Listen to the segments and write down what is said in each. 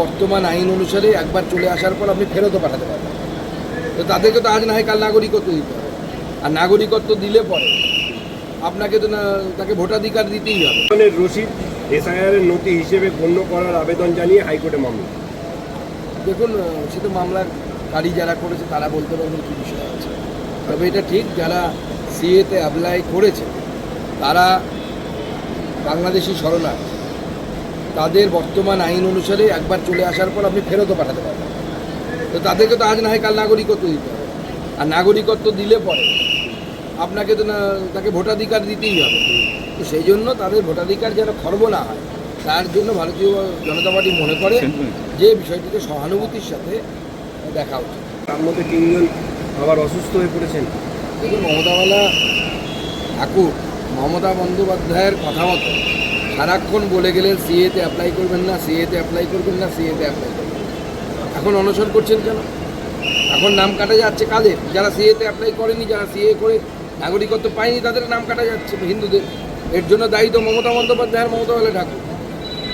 বর্তমান আইন অনুসারে একবার চলে আসার পর আপনি ফেরতও পাঠাতে পারবেন। তো তাদেরকে তো আজ না হয় কাল নাগরিকত্ব দিতে হবে। আর নাগরিকত্ব দিলে পরে আপনাকে তো না তাকে ভোটাধিকার দিতেই হবে। ধরনের রসিদ এসআইআর এর নথি হিসেবে গণ্য করার আবেদন জানিয়ে হাইকোর্টে মামলা। দেখুন সে তো মামলার কারি যারা করেছে তারা বলতে পারবেন কী বিষয় আছে। তবে এটা ঠিক যারা সিএতে অ্যাপ্লাই করেছে তারা বাংলাদেশি শরণার্থী। তাদের বর্তমান আইন অনুসারে একবার চলে আসার পর আপনি ফেরতও পাঠাতে পারবেন। তো তাদেরকে তো আজ না হয় কাল নাগরিকত্ব দিতে হবে। আর নাগরিকত্ব দিলে পরে আপনাকে তো না তাকে ভোটাধিকার দিতেই হবে। তো সেই জন্য তাদের ভোটাধিকার যেন খর্ব না হয় তার জন্য ভারতীয় জনতা পার্টি মনে করে যে বিষয়টিকে সহানুভূতির সাথে দেখা উচিত। তার মধ্যে তিনজন আবার অসুস্থ হয়ে পড়েছেন। দেখুন মমতাওয়ালা ঠাকুর মমতা বন্দ্যোপাধ্যায়ের কথা মতো সারাক্ষণ বলে গেলেন, সিএতে অ্যাপ্লাই করবেন না, সিএতে অ্যাপ্লাই করবেন না, সিএতে অ্যাপ্লাই করবেন এখন অনশন করছেন কেন? এখন নাম কাটা যাচ্ছে কাদের? যারা সিএতে অ্যাপ্লাই করেনি, যারা সিএ করে নাগরিকত্ব পায়নি, তাদের নাম কাটা যাচ্ছে হিন্দুদের। এর জন্য দায়ী তো মমতা বন্দ্যোপাধ্যায়ের মমতাওয়ালা ঠাকুর।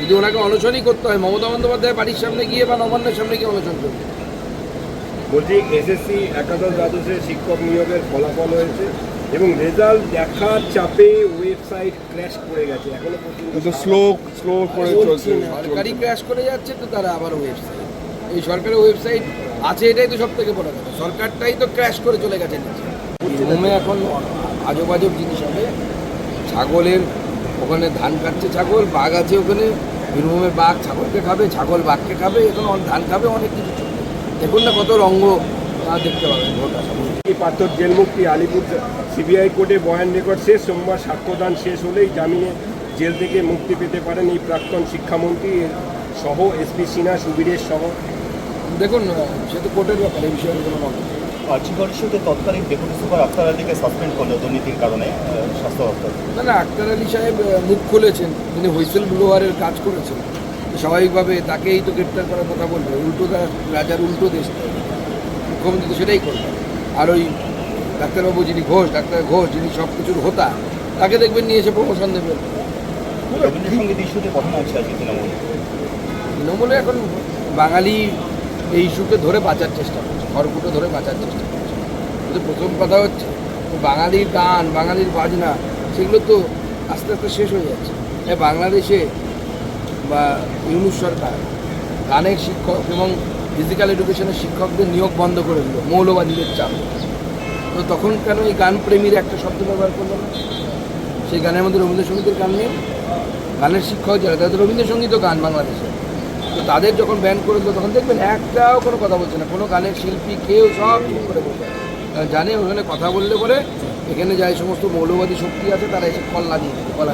যদি ওনাকে অনশনই করতে হয়, মমতা বন্দ্যোপাধ্যায় বাড়ির সামনে গিয়ে বা নবান্নের সামনে গিয়ে অনশন করবে। বলছি, এসএসসি, একাদশ দ্বাদশের শিক্ষক নিয়োগের ফলাফল হয়েছে। এবং রেজাল্ট দেখার চাপে ওয়েবসাইট ক্র্যাশ করে গেছে এখনও পর্যন্ত স্লো স্লো করে চলছে সরকারি ক্র্যাশ করে যাচ্ছে তো তারা আবার ওয়েবসাইট। এই সরকারের ওয়েবসাইট আছে এটাই তো সব থেকে বড় কথা। সরকারটাই তো ক্র্যাশ করে চলে গেছে নিচে। এখন আজব আজব জিনিস হবে ছাগলের ওখানে ধান কাটছে ছাগল বাঘ আছে ওখানে বীরভূমে বাঘ ছাগলকে খাবে ছাগল বাঘকে খাবে এখন ধান খাবে অনেক কিছু। দেখুন না কত রঙ্গ দেখতে পাবেন ভোট আসার এই পাথর জেলমুক্তি আলিপুর সিবিআই কোর্টে বয়ান রেকর্ড শেষ সোমবার সাক্ষ্যদান শেষ হলেই জামিনে জেল থেকে মুক্তি পেতে পারেন এই প্রাক্তন শিক্ষামন্ত্রী সহ এসপি সিনহা সুবীরের সহ। দেখুন সে তো কোর্টের ব্যাপার এই বিষয়ে কোনো ইস্যুতে তৎকালীন ডেপুটি সুপার আক্তার আলীকে সাসপেন্ড করল দুর্নীতির কারণে স্বাস্থ্য দপ্তর। না না আক্তার আলী সাহেব মুখ খুলেছেন। তিনি হুইসেল ব্লোয়ারের কাজ করেছেন। স্বাভাবিকভাবে তাকেই তো গ্রেপ্তার করার কথা বলবে। উল্টো রাজার উল্টো দেশ। মুখ্যমন্ত্রী তো সেটাই করবে আর ওই ডাক্তারবাবু যিনি ঘোষ ডাক্তার ঘোষ যিনি সব কিছুর হোতা তাকে দেখবেন নিয়ে এসে প্রমোশন দেবেন তৃণমূলে। এখন বাঙালি এই ইস্যুকে ধরে বাঁচার চেষ্টা করছে খড়কুটো ধরে বাঁচার চেষ্টা করছে। কিন্তু প্রথম কথা হচ্ছে বাঙালির গান বাঙালির বাজনা সেগুলো তো আস্তে আস্তে শেষ হয়ে যাচ্ছে। বাংলাদেশে বা ইউনুস সরকার গানের শিক্ষক এবং ফিজিক্যাল এডুকেশনের শিক্ষকদের নিয়োগ বন্ধ করে দিল মৌলবাদীদের চাপ। তো তখন কেন এই গান প্রেমীর একটা শব্দ ব্যবহার করল না? সেই গানের মধ্যে রবীন্দ্রসঙ্গীতের গান নেই? গানের শিক্ষক যারা তাদের রবীন্দ্রসঙ্গীতও গান বাংলাদেশে। তো তাদের যখন ব্যান করে দিল তখন দেখবেন একটাও কোনো কথা বলছে না। কোনো গানের শিল্পী কেউ সব চুপ করে বসে জানে ওখানে কথা বললে পরে এখানে যাই সমস্ত মৌলবাদী শক্তি আছে তারা এসে কল্লা দিয়ে দেবে, কলা।